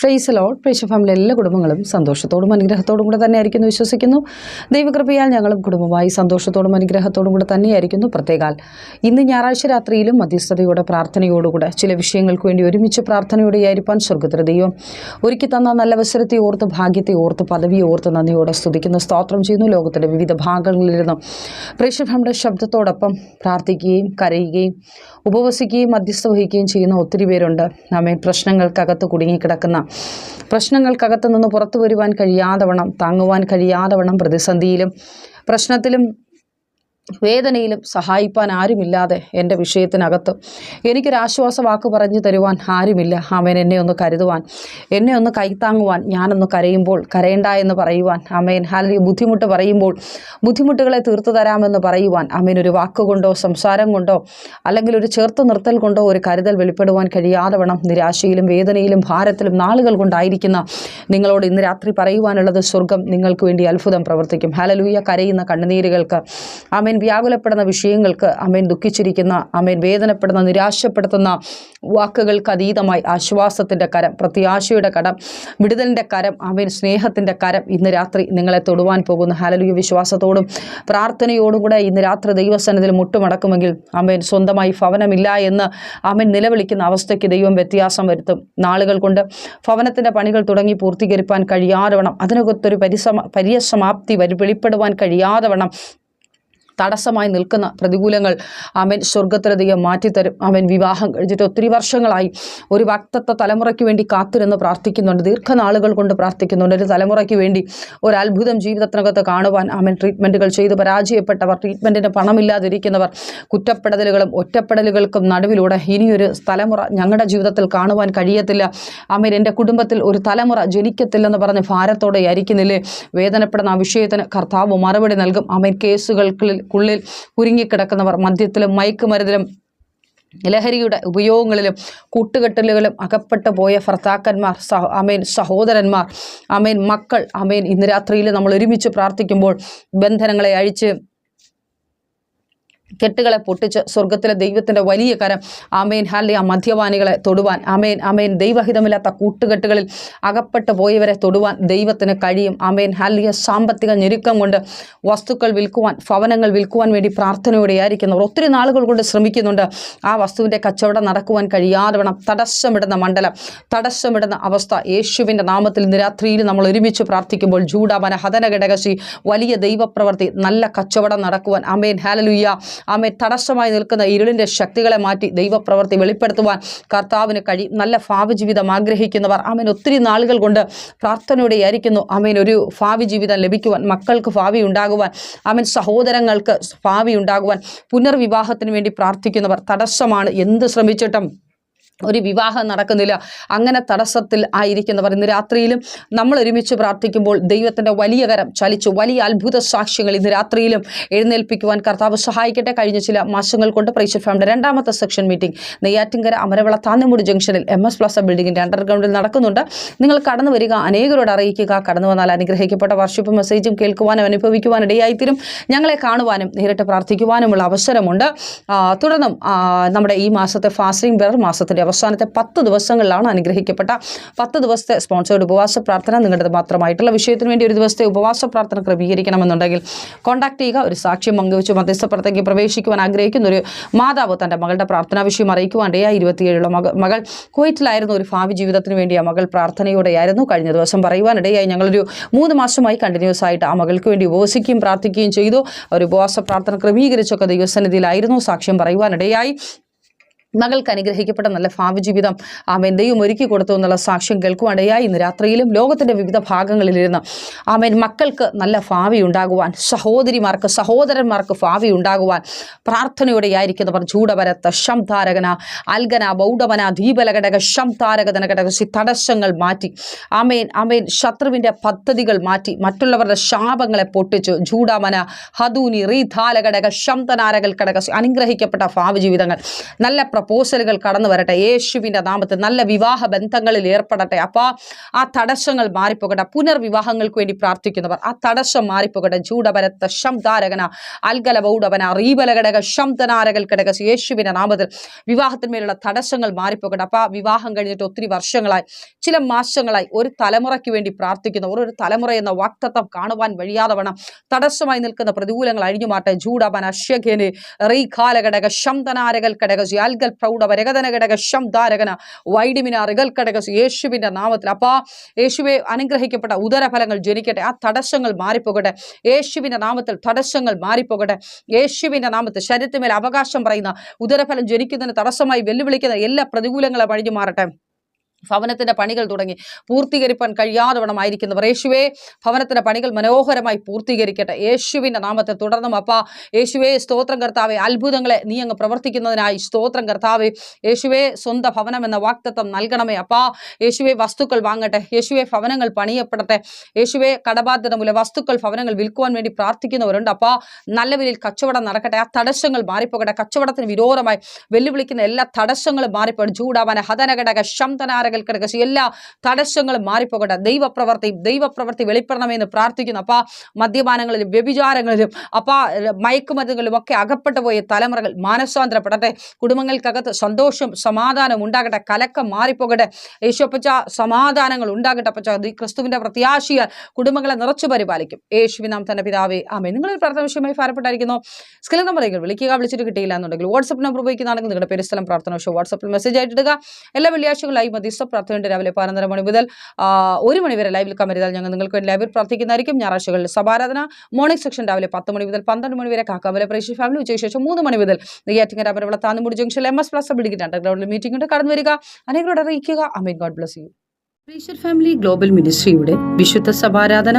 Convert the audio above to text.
Fries load പ്രേക്ഷ family എല്ലാ കുടുംബങ്ങളും സന്തോഷത്തോടും അനുഗ്രഹത്തോടും കൂടെ തന്നെയായിരിക്കുന്നു വിശ്വസിക്കുന്നു. ദൈവകൃപയാൽ ഞങ്ങളും കുടുംബമായി സന്തോഷത്തോടും അനുഗ്രഹത്തോടും കൂടെ തന്നെയായിരിക്കുന്നു. പ്രത്യേകാൽ ഇന്ന് ഞായറാഴ്ച രാത്രിയിലും മധ്യസ്ഥതയോടെ പ്രാർത്ഥനയോടുകൂടെ ചില വിഷയങ്ങൾക്ക് വേണ്ടി ഒരുമിച്ച് പ്രാർത്ഥനയോടെ ആയിരിക്കാൻ സ്വർഗത്തിലെ ദൈവം ഒരുക്കി തന്ന നല്ല അവസരത്തെ ഓർത്ത് ഭാഗ്യത്തെ ഓർത്ത് പദവിയെ ഓർത്ത് നന്ദിയോടെ സ്തുതിക്കുന്ന. സ്തോത്രം ചെയ്യുന്നു. ലോകത്തിന്റെ വിവിധ ഭാഗങ്ങളിലിരുന്ന് പ്രേക്ഷ ഫാമിലിയുടെ ശബ്ദത്തോടൊപ്പം പ്രാർത്ഥിക്കുകയും കരയുകയും ഉപവസിക്കുകയും മധ്യസ്ഥ വഹിക്കുകയും ചെയ്യുന്ന ഒത്തിരി പേരുണ്ട്. നമ്മെ പ്രശ്നങ്ങൾക്കകത്ത് കുടുങ്ങിക്കിടക്കുന്ന. പ്രശ്നങ്ങൾക്കകത്ത് നിന്ന് പുറത്തു വരുവാൻ കഴിയാതെ വണ്ണം താങ്ങുവാൻ കഴിയാതെ വണ്ണം പ്രതിസന്ധിയിലും പ്രശ്നത്തിലും വേദനയിലും സഹായിപ്പാൻ ആരുമില്ലാതെ എന്റെ വിഷയത്തിനകത്ത്. എനിക്കൊരാശ്വാസ വാക്ക് പറഞ്ഞു തരുവാൻ ആരുമില്ല. അവൻ എന്നെ ഒന്ന് കരുതുവാൻ എന്നെ ഒന്ന് കൈത്താങ്ങുവാൻ ഞാനൊന്ന് കരയുമ്പോൾ കരയണ്ട എന്ന് പറയുവാൻ. അമേൻ. അല്ലെങ്കിൽ ബുദ്ധിമുട്ട് പറയുമ്പോൾ ബുദ്ധിമുട്ടുകളെ തീർത്തു തരാമെന്ന് പറയുവാൻ. അമേൻ. ഒരു വാക്കുകൊണ്ടോ സംസാരം കൊണ്ടോ അല്ലെങ്കിൽ ഒരു ചേർത്ത് നിർത്തൽ കൊണ്ടോ ഒരു കരുതൽ വെളിപ്പെടുവാൻ കഴിയാതെ വേണം നിരാശയിലും വേദനയിലും ഭാരത്തിലും നാളുകൾ കൊണ്ടായിരിക്കുന്ന നിങ്ങളോട് ഇന്ന് രാത്രി പറയുവാനുള്ളത് സ്വർഗം നിങ്ങൾക്ക് വേണ്ടി അത്ഭുതം പ്രവർത്തിക്കും. ഹലലൂയ കരയുന്ന കണ്ണുനീരുകൾക്ക്. അമേൻ. വ്യാകുലപ്പെടുന്ന വിഷയങ്ങൾക്ക് അമേൻ ദുഃഖിച്ചിരിക്കുന്ന അമേൻ വേദനപ്പെടുന്ന നിരാശപ്പെടുത്തുന്ന വാക്കുകൾക്ക് അതീതമായി ആശ്വാസത്തിന്റെ കരം പ്രത്യാശയുടെ കരം വിടുതലിന്റെ കരം അമേൻ സ്നേഹത്തിന്റെ കരം ഇന്ന് രാത്രി നിങ്ങളെ തൊടുവാൻ പോകുന്ന. ഹലലുയ വിശ്വാസത്തോടും പ്രാർത്ഥനയോടും കൂടെ ഇന്ന് രാത്രി ദൈവസനത്തിൽ മുട്ടുമടക്കുമെങ്കിൽ അമേൻ സ്വന്തമായി ഭവനമില്ല എന്ന് അമേൻ നിലവിളിക്കുന്ന അവസ്ഥയ്ക്ക് ദൈവം വ്യത്യാസം വരുത്തും. നാളുകൾ കൊണ്ട് ഭവനത്തിന്റെ പണികൾ തുടങ്ങി പൂർത്തീകരിപ്പാൻ കഴിയാതെ വേണം അതിനകത്തൊരു പരിസമ പര്യസമാപ്തി വരി വെളിപ്പെടുവാൻ കഴിയാതെ വണ്ണം തടസ്സമായി നിൽക്കുന്ന പ്രതികൂലങ്ങൾ അവൻ സ്വർഗത്തിലധികം മാറ്റിത്തരും. അവൻ വിവാഹം കഴിഞ്ഞിട്ട് ഒത്തിരി വർഷങ്ങളായി ഒരു ഭക്തത്വ തലമുറയ്ക്ക് വേണ്ടി കാത്തിരുന്ന് പ്രാർത്ഥിക്കുന്നുണ്ട്. ദീർഘനാളുകൾ കൊണ്ട് പ്രാർത്ഥിക്കുന്നുണ്ട്. ഒരു തലമുറയ്ക്ക് വേണ്ടി ഒരു അത്ഭുതം ജീവിതത്തിനകത്ത് കാണുവാൻ അവൻ ട്രീറ്റ്മെന്റുകൾ ചെയ്ത്. പരാജയപ്പെട്ടവർ ട്രീറ്റ്മെന്റിന് പണമില്ലാതിരിക്കുന്നവർ കുറ്റപ്പെടലുകളും ഒറ്റപ്പെടലുകൾക്കും നടുവിലൂടെ ഇനിയൊരു തലമുറ ഞങ്ങളുടെ ജീവിതത്തിൽ കാണുവാൻ കഴിയത്തില്ല. അമ്മ എന്റെ കുടുംബത്തിൽ ഒരു തലമുറ ജനിക്കത്തില്ലെന്ന് പറഞ്ഞ് ഭാരത്തോടെ ആയിരിക്കുന്നില്ലേ വേദനപ്പെടുന്ന ആ വിഷയത്തിന് കർത്താവ് മറുപടി നൽകും. അമ്മ കേസുകൾക്കുള്ളിൽ ഉള്ളിൽ കുരുങ്ങിക്കിടക്കുന്നവർ മദ്യത്തിലും മയക്കുമരുന്നിലും ലഹരിയുടെ ഉപയോഗങ്ങളിലും കൂട്ടുകെട്ടലുകളും അകപ്പെട്ടു പോയ ഭർത്താക്കന്മാർ സഹ അമേൻ സഹോദരന്മാർ അമേൻ മക്കൾ അമേൻ ഇന്ന് രാത്രിയിൽ നമ്മൾ ഒരുമിച്ച് പ്രാർത്ഥിക്കുമ്പോൾ ബന്ധനങ്ങളെ അഴിച്ച് കെട്ടുകളെ പൊട്ടിച്ച് സ്വർഗത്തിലെ ദൈവത്തിന്റെ വലിയ കരം. ആമേൻ. ഹാലി ആ മദ്യപാനികളെ തൊടുവാൻ. ആമേൻ. ആമേൻ. ദൈവഹിതമില്ലാത്ത കൂട്ടുകെട്ടുകളിൽ അകപ്പെട്ടു പോയവരെ തൊടുവാൻ ദൈവത്തിന് കഴിയും. ആമേൻ. ഹാലിയ സാമ്പത്തിക ഞെരുക്കം കൊണ്ട് വസ്തുക്കൾ വിൽക്കുവാൻ ഭവനങ്ങൾ വിൽക്കുവാൻ വേണ്ടി പ്രാർത്ഥനയോടെ ആയിരിക്കുന്നവർ ഒത്തിരി നാളുകൾ കൊണ്ട് ശ്രമിക്കുന്നുണ്ട്. ആ വസ്തുവിന്റെ കച്ചവടം നടക്കുവാൻ കഴിയാതെ വേണം. തടസ്സമിടുന്ന മണ്ഡലം തടസ്സമിടുന്ന അവസ്ഥ. യേശുവിന്റെ നാമത്തിൽ രാത്രിയിൽ നമ്മൾ ഒരുമിച്ച് പ്രാർത്ഥിക്കുമ്പോൾ ജൂഡാമന ഹതന ഘടകശി വലിയ ദൈവപ്രവർത്തി നല്ല കച്ചവടം നടക്കുവാൻ. അമേൻ ഹാലലുയ്യ ആമേ തടസ്സമായി നിൽക്കുന്ന ഇരുളിന്റെ ശക്തികളെ മാറ്റി ദൈവപ്രവൃത്തി വെളിപ്പെടുത്തുവാൻ കർത്താവിന് കഴിയും നല്ല ഭാവി ജീവിതം ആഗ്രഹിക്കുന്നവർ. ആമേൻ. ഒത്തിരി നാളുകൾ കൊണ്ട് പ്രാർത്ഥനയോടെ ആയിരിക്കുന്നു ആമേൻ. ഒരു ഭാവി ജീവിതം ലഭിക്കുവാൻ മക്കൾക്ക് ഭാവി ഉണ്ടാകുവാൻ ആമേൻ. സഹോദരങ്ങൾക്ക് ഭാവി ഉണ്ടാകുവാൻ പുനർവിവാഹത്തിന് വേണ്ടി പ്രാർത്ഥിക്കുന്നവർ തടസ്സമാണ്. എന്ത് ശ്രമിച്ചിട്ടും ഒരു വിവാഹം നടക്കുന്നില്ല. അങ്ങനെ തടസ്സത്തിൽ ആയിരിക്കുന്നവർ ഇന്ന് രാത്രിയിലും നമ്മൾ ഒരുമിച്ച് പ്രാർത്ഥിക്കുമ്പോൾ ദൈവത്തിന്റെ വലിയ കരം ചലിച്ചു. വലിയ അത്ഭുത സാക്ഷ്യങ്ങൾ ഇന്ന് രാത്രിയിലും എഴുന്നേൽപ്പിക്കുവാൻ കർത്താവ് സഹായിക്കട്ടെ. കഴിഞ്ഞ ചില മാസങ്ങൾ കൊണ്ട് പ്രൈസ് ഫാമിന്റെ രണ്ടാമത്തെ സെക്ഷൻ മീറ്റിംഗ് നെയ്യാറ്റിങ്കര അമരവിള താന്നിമുടി ജംഗ്ഷനിൽ എം എസ് പ്ലസ ബിൽഡിങ്ങിന്റെ അണ്ടർഗ്രൗണ്ടിൽ നടക്കുന്നുണ്ട്. നിങ്ങൾ കടന്നു വരിക അനേകരോട് അറിയിക്കുക. കടന്നു വന്നാൽ അനുഗ്രഹിക്കപ്പെട്ട വർഷിപ്പ് മെസ്സേജും കേൾക്കുവാനും അനുഭവിക്കുവാനും ഇടയായിത്തീരും. ഞങ്ങളെ കാണുവാനും നേരിട്ട് പ്രാർത്ഥിക്കുവാനുമുള്ള അവസരമുണ്ട്. തുടർന്നും നമ്മുടെ ഈ മാസത്തെ ഫാസ്റ്റിംഗ് ബെറർ മാസത്തിന്റെ അവസാനത്തെ പത്ത് ദിവസങ്ങളിലാണ് അനുഗ്രഹിക്കപ്പെട്ട പത്ത് ദിവസത്തെ സ്പോൺസേർഡ് ഉപവാസ പ്രാർത്ഥന. നിങ്ങളുടെ മാത്രമായിട്ടുള്ള വിഷയത്തിന് വേണ്ടി ഒരു ദിവസത്തെ ഉപവാസ പ്രാർത്ഥന ക്രമീകരിക്കണമെന്നുണ്ടെങ്കിൽ കോൺടാക്ട് ചെയ്യുക. ഒരു സാക്ഷ്യം പങ്കുവെച്ച് മധ്യസ്ഥപ്രത്തേക്ക് പ്രവേശിക്കുവാൻ ആഗ്രഹിക്കുന്ന ഒരു മാതാവ് തന്റെ മകളുടെ പ്രാർത്ഥനാ വിഷയം അറിയിക്കുവാൻ ഇടയായി ഇരുപത്തിയേഴുള്ള മകൾ മകൾ കുവൈറ്റിലായിരുന്നു. ഒരു ഭാവി ജീവിതത്തിന് വേണ്ടി ആ മകൾ പ്രാർത്ഥനയോടെയായിരുന്നു കഴിഞ്ഞ ദിവസം പറയുവാനിടയായി ഞങ്ങളൊരു മൂന്ന് മാസമായി കണ്ടിന്യൂസ് ആയിട്ട് ആ മകൾക്ക് വേണ്ടി ഉപവസിക്കുകയും പ്രാർത്ഥിക്കുകയും ചെയ്തു. ഒരു ഉപവാസ പ്രാർത്ഥന ക്രമീകരിച്ചൊക്കെ ദൈവസന്നിധിയിലായിരുന്നു. സാക്ഷ്യം പറയുവാനിടയായി മകൾക്ക് അനുഗ്രഹിക്കപ്പെട്ട നല്ല ഭാവി ജീവിതം ആമേൻ. ദൈവം ഒരുക്കി കൊടുത്തു എന്നുള്ള സാക്ഷ്യം കേൾക്കുവാനിടയായി ഇന്ന് രാത്രിയിലും ലോകത്തിന്റെ വിവിധ ഭാഗങ്ങളിലിരുന്ന് ആമേൻ മക്കൾക്ക് നല്ല ഭാവി ഉണ്ടാകുവാൻ സഹോദരിമാർക്ക് സഹോദരന്മാർക്ക് ഭാവി ഉണ്ടാകുവാൻ പ്രാർത്ഥനയോടെയായിരിക്കുന്നവർ ചൂടവരത്ത് ശംധാരകന അൽഗന ബൗഡവന ദീപലഘടക ശംധാരകതന ഘടക തടസ്സങ്ങൾ മാറ്റി ആമേൻ ആമേൻ ശത്രുവിന്റെ പദ്ധതികൾ മാറ്റി മറ്റുള്ളവരുടെ ശാപങ്ങളെ പൊട്ടിച്ചു ചൂടാമന ഹദൂനി റീധാലഘടക ശംതനാരകൽ ഘടക അനുഗ്രഹിക്കപ്പെട്ട ഭാവി ജീവിതങ്ങൾ. നല്ല പ്രപ്പോസലുകൾ കടന്നു വരട്ടെ. യേശുവിന്റെ നാമത്തിൽ നല്ല വിവാഹ ബന്ധങ്ങളിൽ ഏർപ്പെടട്ടെ. അപ്പോൾ ആ തടസ്സങ്ങൾ മാറിപ്പോകട്ടെ. പുനർവിവാഹങ്ങൾക്ക് വേണ്ടി പ്രാർത്ഥിക്കുന്നവർ ആ തടസ്സം മാറിപ്പോകട്ടെ. ചൂടപരത്ത ശംധാരകന അൽഗല ബൗഡവന റീബലഘടക ശബ്ദനാരകൽ ഘടക യേശുവിന്റെ നാമത്തിൽ വിവാഹത്തിന്മേലുള്ള തടസ്സങ്ങൾ മാറിപ്പോകട്ടെ. അപ്പോൾ വിവാഹം കഴിഞ്ഞിട്ട് ഒത്തിരി വർഷങ്ങളായി ചില മാസങ്ങളായി ഒരു തലമുറയ്ക്ക് വേണ്ടി പ്രാർത്ഥിക്കുന്നവർ ഒരു തലമുറ എന്ന വാക്തത്വം കാണുവാൻ വഴിയാതെ വേണം. തടസ്സമായി നിൽക്കുന്ന പ്രതികൂലങ്ങൾ അഴിഞ്ഞുമാട്ടെ. ജൂഡപന റീ കാലഘടക ശംതനാരകൽ ഘടക അൽഗൽ പ്രൗഢവ വരകതന ഘടക ശംധാരകന വൈഡിമിന ഘടക യേശുവിന്റെ നാമത്തിൽ. അപ്പാ യേശുവെ അനുഗ്രഹിക്കപ്പെട്ട ഉദരഫലങ്ങൾ ജനിക്കട്ടെ. ആ തടസ്സങ്ങൾ മാറിപ്പോകട്ടെ. യേശുവിന്റെ നാമത്തിൽ തടസ്സങ്ങൾ മാറിപ്പോകട്ടെ. യേശുവിന്റെ നാമത്തിൽ ശരീരത്തിന്മേൽ അവകാശം പറയുന്ന ഉദരഫലം ജനിക്കുന്നതിന് തടസ്സമായി വെല്ലുവിളിക്കുന്ന എല്ലാ പ്രതികൂലങ്ങളും അഴിഞ്ഞു മാറട്ടെ. ഭവനത്തിന്റെ പണികൾ തുടങ്ങി. പൂർത്തീകരിപ്പാൻ കഴിയാതെ വണ്ണമായിരിക്കുന്നവർ യേശുവേ ഭവനത്തിന്റെ പണികൾ മനോഹരമായി പൂർത്തീകരിക്കട്ടെ. യേശുവിന്റെ നാമത്തെ തുടർന്നും അപ്പ. യേശുവേ സ്തോത്രം കർത്താവെ അത്ഭുതങ്ങളെ നീ അങ്ങ് പ്രവർത്തിക്കുന്നതിനായി സ്തോത്രം കർത്താവെ. യേശുവേ സ്വന്തം ഭവനം എന്ന വാക്തത്വം നൽകണമേ അപ്പാ. യേശുവെ വസ്തുക്കൾ വാങ്ങട്ടെ. യേശുവെ ഭവനങ്ങൾ പണിയപ്പെടട്ടെ. യേശുവെ കടബാധ്യത മൂലം വസ്തുക്കൾ ഭവനങ്ങൾ വിൽക്കുവാൻ വേണ്ടി പ്രാർത്ഥിക്കുന്നവരുണ്ട് അപ്പാ. നല്ല വിലയിൽ കച്ചവടം നടക്കട്ടെ. ആ തടസ്സങ്ങൾ മാറിപ്പോകട്ടെ. കച്ചവടത്തിന് വിരോധമായി വെല്ലുവിളിക്കുന്ന എല്ലാ തടസ്സങ്ങളും മാറിപ്പോകട്ടെ. ചൂടാവാൻ ഹതനഘടക ശംതനാരകൽ ഘടക എല്ലാ തടസ്സങ്ങളും മാറിപ്പോകട്ടെ. ദൈവപ്രവർത്തി ദൈവപ്രവർത്തി വെളിപ്പെടണമെന്ന് പ്രാർത്ഥിക്കുന്നു. അപ്പാ മദ്യപാനങ്ങളിലും വ്യഭിചാരങ്ങളിലും അപ്പാ മയക്കുമരുന്നുകളിലും ഒക്കെ അകപ്പെട്ടു പോയ തലമുറകൾ മാനസാന്തരപ്പെടട്ടെ. കുടുംബങ്ങൾക്കകത്ത് സന്തോഷം സമാധാനം ഉണ്ടാകട്ടെ. കലക്കം മാറിപ്പോകട്ടെ. യേശുപ്പച്ച സമാധാനങ്ങൾ ഉണ്ടാകട്ടെ. പച്ച ക്രിസ്തുവിന്റെ പ്രത്യാശയാൽ കുടുംബങ്ങളെ നിറച്ചു പരിപാലിക്കും. യേശുവിനാം തന്നെ പിതാവേ ആമേ നിങ്ങളൊരു പ്രാർത്ഥന വിഷയമായി ഭാരപ്പെട്ടായിരിക്കുന്നു. സ്കിൽ നമ്പറേക്ക് വിളിക്കുക വിളിച്ചിട്ട് കിട്ടിയില്ല എന്നുണ്ടെങ്കിൽ വാട്സപ്പ് നമ്പർ ഉപയോഗിക്കുന്നതാണെങ്കിൽ നിങ്ങളുടെ പേര് സ്ഥലം പ്രാർത്ഥന വിഷയം വാട്സപ്പിൽ മെസ്സേജ് ആയിട്ട് ഇടുക. എല്ലാ വെള്ളിയാഴ്ചകളായി ലൈവ് മധ്യസ്ഥ പ്രാർത്ഥനയുണ്ട്. രാവിലെ പതിനൊന്നര മണി മുതൽ ഒരു മണി വരെ ലൈവിൽ കമരുതാൽ ഞങ്ങൾ നിങ്ങൾക്ക് വേണ്ടി ലൈവിൽ പ്രാർത്ഥിക്കുന്നതായിരിക്കും. ഞായറാഴ്ചകളിൽ സഭാരാധന മോർണിംഗ് സെക്ഷൻ രാവിലെ പത്ത് മണി മുതൽ പന്ത്രണ്ട് മണി വരെ കാക്കാമല പ്രേക്ഷി ഫാമിലി ഉച്ചയ്ക്ക് ശേഷം മൂന്ന് മണി മുതൽ Neyyattinkara Amaravila Thannimudi junction M S plus building അണ്ടർഗ്രൗണ്ടിൽ meeting ഉണ്ട്. കടന്നു വരിക. അനേകരോട് അറിയിക്കുക. അമീൻ. God bless you. Family global മിനിസ്ട്രിയുടെ വിശുദ്ധ സഭാരാധന